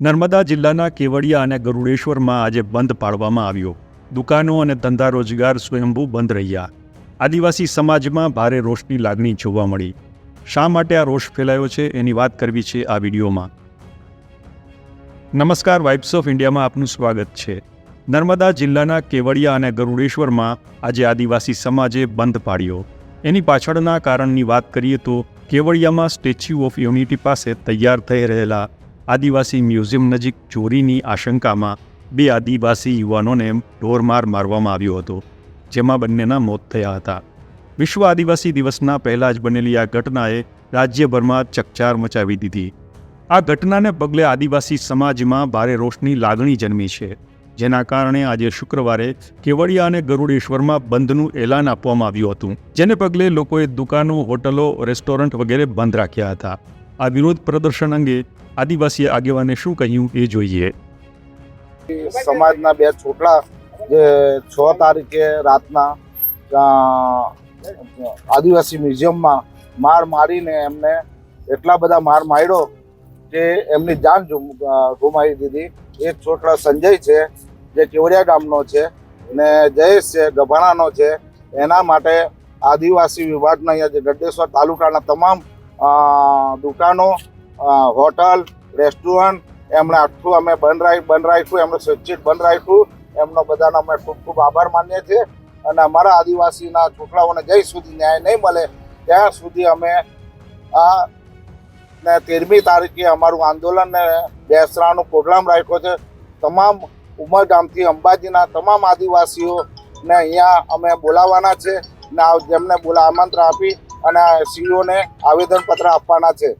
નર્મદા જિલ્લાના કેવડિયા અને ગરુડેશ્વરમાં આજે બંધ પાડવામાં આવ્યો. દુકાનો અને ધંધા રોજગાર સ્વયંભૂ બંધ રહ્યા. આદિવાસી સમાજમાં ભારે રોષની લાગણી જોવા મળી. શા માટે આ રોષ ફેલાયો છે એની વાત કરવી છે આ વિડીયોમાં. નમસ્કાર, વાઇબ્સ ઓફ ઇન્ડિયામાં આપનું સ્વાગત છે. નર્મદા જિલ્લાના કેવડિયા અને ગરુડેશ્વરમાં આજે આદિવાસી સમાજે બંધ પાડ્યો એની પાછળના કારણની વાત કરીએ તો કેવડિયામાં સ્ટેચ્યુ ઓફ યુનિટી પાસે તૈયાર થઈ રહેલા આદિવાસી મ્યુઝિયમ નજીક ચોરીની આશંકામાં બે આદિવાસી યુવાનોને ઢોરમાર મારવામાં આવ્યો હતો, જેમાં બંનેના મોત થયા હતા. વિશ્વ આદિવાસી દિવસના પહેલાં જ બનેલી આ ઘટનાએ રાજ્યભરમાં ચકચાર મચાવી દીધી. આ ઘટનાને પગલે આદિવાસી સમાજમાં ભારે રોષની લાગણી જન્મી છે, જેના કારણે આજે શુક્રવારે કેવડિયા અને ગરુડેશ્વરમાં બંધનું એલાન આપવામાં આવ્યું હતું, જેને પગલે લોકોએ દુકાનો, હોટલો, રેસ્ટોરન્ટ વગેરે બંધ રાખ્યા હતા. આ વિરોધ પ્રદર્શન અંગે આદિવાસી આગેવાને શું કહ્યું એ જોઈએ. સમાજના બે છોકરા જે છ તારીખે રાતના આદિવાસી મ્યુઝિયમમાં માર મારીને એમને એટલા બધા માર માર્યો કે એમની જાન ગુમાવી દીધી. એક છોકરા સંજય છે, જે કેવડિયા ગામનો છે ને જયેશ છે, ગભાણાનો છે. એના માટે આદિવાસી વિભાગના અહીંયા જે ગડેશ્વર તાલુકાના તમામ દુકાનો હોટલ, રેસ્ટોરન્ટ, એમણે આખું અમે બંધ રાખ, બંધ રાખ્યું, એમણે સ્વૈચ્છિક બંધ રાખ્યું. એમનો બધાનો અમે ખૂબ ખૂબ આભાર માનીએ છીએ. અને અમારા આદિવાસીના છોકરાઓને જ્યાં સુધી ન્યાય નહીં મળે, ત્યાં સુધી અમે આ ને તેરમી તારીખે અમારું આંદોલન બેસરાનો પ્રોગ્રામ રાખ્યો છે. તમામ ઉમરગામથી અંબાજીના તમામ આદિવાસીઓને અહીંયા અમે બોલાવવાના છે. ને જેમને બોલા આમંત્રણ આપી અને સીઓને આવેદનપત્ર આપવાના છે.